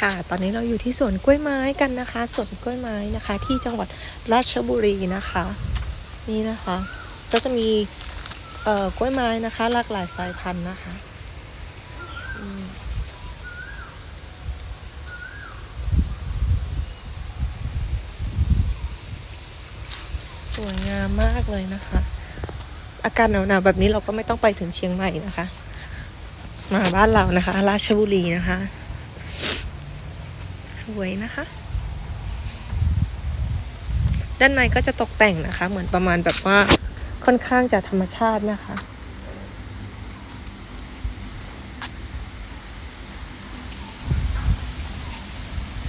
ค่ะ ตอนนี้เราอยู่ที่สวนกล้วยไม้กันนะคะ สวนกล้วยไม้นะคะ ที่จังหวัดราชบุรีนะคะ นี่นะคะ ก็จะมีเอ่อกล้วยไม้นะคะ หลากหลายสายพันธุ์นะคะสวยงามมากเลยนะคะ อากาศหนาวๆแบบนี้เราก็ไม่ต้องไปถึงเชียงใหม่นะคะ มาบ้านเรานะคะ ราชบุรีนะคะ สวยนะคะ ด้านในก็จะตกแต่งนะคะ เหมือนประมาณแบบว่าค่อนข้างจะธรรมชาตินะคะ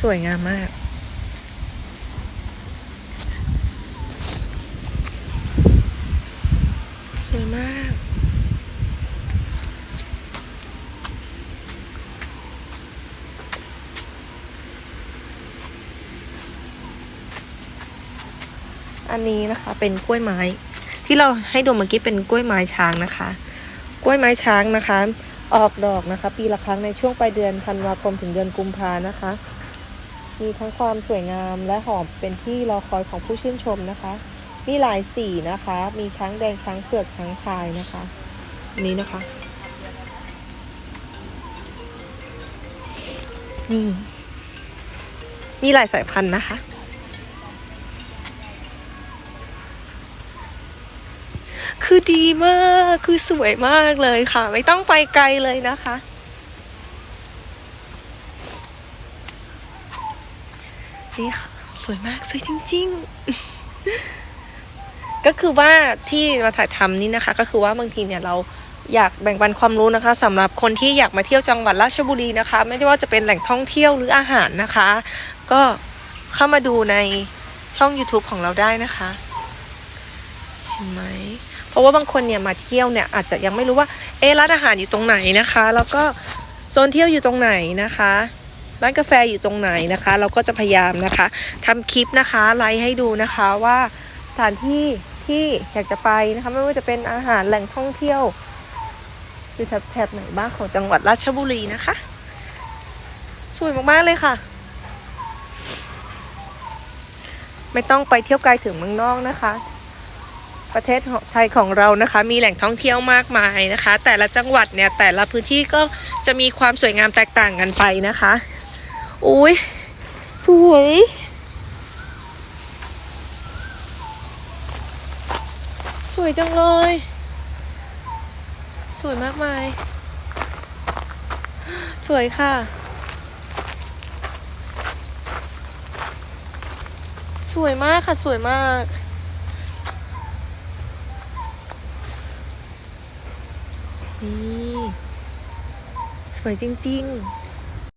สวยงามมาก สวยมาก อันนี้นะคะเป็นกล้วยไม้ ที่เราให้ดูเมื่อกี้เป็นกล้วยไม้ช้างนะคะ กล้วยไม้ช้างนะคะ ออกดอกนะคะ ปีละครั้งในช่วงปลายเดือนธันวาคมถึงเดือนกุมภานะคะ มีทั้งความสวยงามและหอมเป็นที่รอคอยของผู้ชื่นชมนะคะ มีหลายสีนะคะ มีช้างแดงช้างเผือกช้างพายนะคะอันนี้นะคะนี่มีหลายสายพันธุ์นะคะ คือดีมาก คือสวยมากเลยค่ะ ไม่ต้องไปไกลเลยนะคะ นี่ค่ะ สวยมาก สวยจริง ๆ ก็คือว่าที่มาถ่ายทำนี่นะคะ ก็คือว่าบางทีเนี่ยเราอยากแบ่งปันความรู้นะคะสำหรับคนที่อยากมาเที่ยวจังหวัดราชบุรีนะคะ ไม่ว่าจะเป็นแหล่งท่องเที่ยวหรืออาหารนะคะ ก็เข้ามาดูในช่อง YouTube ของเราได้นะคะ เห็นไหมเพราะว่าบางคนเนี่ยมาเที่ยวเนี่ยอาจจะยังไม่รู้ว่าเอ๊ะร้านอาหารอยู่ตรงไหนนะคะ แล้วก็โซนเที่ยวอยู่ตรงไหนนะคะร้านกาแฟอยู่ตรงไหนนะคะ เราก็จะพยายามนะคะทำคลิปนะคะไลฟ์ให้ดูนะคะว่าสถานที่ที่อยากจะไปนะคะไม่ว่าจะเป็นอาหารแหล่งท่องเที่ยวอยู่แถบไหนบ้างของจังหวัดราชบุรีนะคะ สวยมากๆเลยค่ะ ไม่ต้องไปเที่ยวไกลถึงเมืองนอกนะคะ ประเทศไทยของเรานะคะ มีแหล่งท่องเที่ยวมากมายนะคะ แต่ละจังหวัดเนี่ยแต่ละพื้นที่ก็จะมีความสวยงามแตกต่างกันไปนะคะอุ้ยสวยสวยจังเลย สวยมากมาย สวยค่ะ สวยมากค่ะ สวยมาก นี่ สวยจริง ๆ